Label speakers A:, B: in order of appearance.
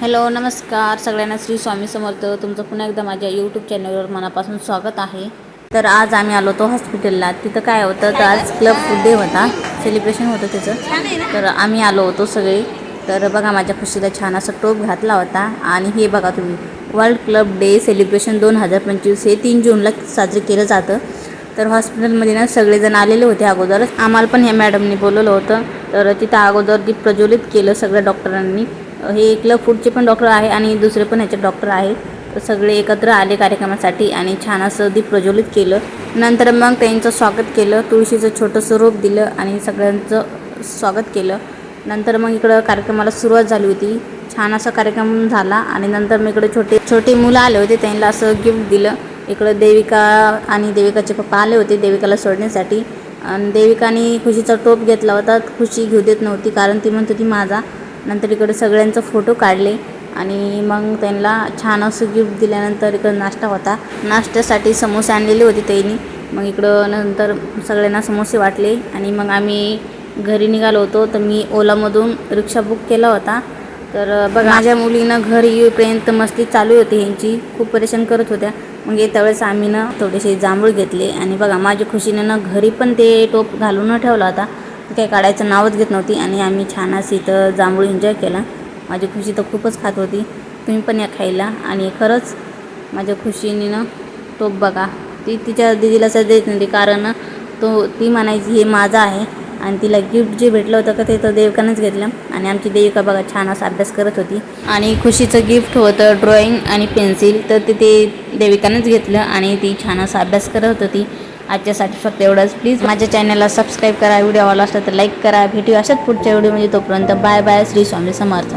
A: Hello नमस्कार. सगळ्यांना श्री स्वामी समर्थ. तुमचं पुन्हा एकदा माझ्या यूट्यूब चॅनलवर मनापासून स्वागत आहे. तर आज आम्ही आलो होतो हॉस्पिटलला तिथं काय होतं तर आज क्लब फूड डे होता. सेलिब्रेशन होतं त्याचं तर आम्ही आलो होतो सगळे. तर बघा माझ्या खुशीला छान असा टोप घातला होता. आणि हे बघा तुम्ही वर्ल्ड क्लब डे सेलिब्रेशन दोन हजार पंचवीस हे तीन जूनला साजरे केलं जातं. तर हॉस्पिटलमध्ये ना सगळेजण आलेले होते अगोदरच. आम्हाला पण ह्या मॅडमनी बोलवलं होतं. तर तिथं अगोदर दीप प्रज्वलित केलं सगळ्या डॉक्टरांनी हे एकलं फूडचे पण डॉक्टर आहे आणि दुसरे पण ह्याचे डॉक्टर आहे तर सगळे एकत्र आले कार्यक्रमासाठी आणि छान असं दीप प्रज्वलित केलं. नंतर मग त्यांचं स्वागत केलं तुळशीचं छोटंसं रोप दिलं आणि सगळ्यांचं स्वागत केलं. नंतर मग इकडं कार्यक्रमाला सुरुवात झाली होती. छान असा कार्यक्रम झाला आणि नंतर मग इकडे छोटे छोटे मुलं आले होते त्यांना असं गिफ्ट दिलं. इकडं देविका आणि देविकाचे पप्पा आले होते देविकाला सोडण्यासाठी. आणि देविकाने खुशीचा टोप घेतला होता. खुशी घेऊ देत नव्हती कारण ती म्हणत होती माझा नंतर इकडे सगळ्यांचं फोटो काढले आणि मग त्यांना छान असं गिफ्ट दिल्यानंतर इकडं नाश्ता होता. नाश्त्यासाठी समोसे आणलेले होते त्यांनी. मग इकडं नंतर सगळ्यांना समोसे वाटले आणि मग आम्ही घरी निघालो होतो. तर मी ओलामधून रिक्षा बुक केला होता. तर बघा माझ्या मुलीनं घरी येईपर्यंत मस्ती चालू होती ह्यांची. खूप परेशान करत होत्या. मग येत्या वेळेस आम्ही ना थोडेसे जांभूळ घेतले आणि बघा माझ्या खुशीनं ना घरी पण ते टोप घालून ठेवला होता. काही काढायचं नावच घेत नव्हती आणि आम्ही छान असं इथं जांभूळ एन्जॉय केला. माझी खुशी तर खूपच खात होती. तुम्ही पण या खायला आणि खरंच माझ्या खुशीने ना बघा. ती तिच्या दिदीला असं देत नव्हती कारण तो ती म्हणायची हे माझं आहे. आणि तिला गिफ्ट जे भेटलं होतं का ते तर देवकानंच घेतलं. आणि आमची देविका बघा छान असा अभ्यास करत होती. आणि खुशीचं गिफ्ट होतं ड्रॉइंग आणि पेन्सिल तर ते ते देविकानंच घेतलं आणि ती छान असा अभ्यास करत होती. आजच्यासाठी फक्त एवढंच. प्लीज माझ्या चॅनलला सबस्क्राईब करा. व्हिडिओ आवडला असला तर लाईक करा. भेटू अशाच पुढच्या व्हिडिओमध्ये तोपर्यंत बाय बाय श्री स्वामी समर्थ.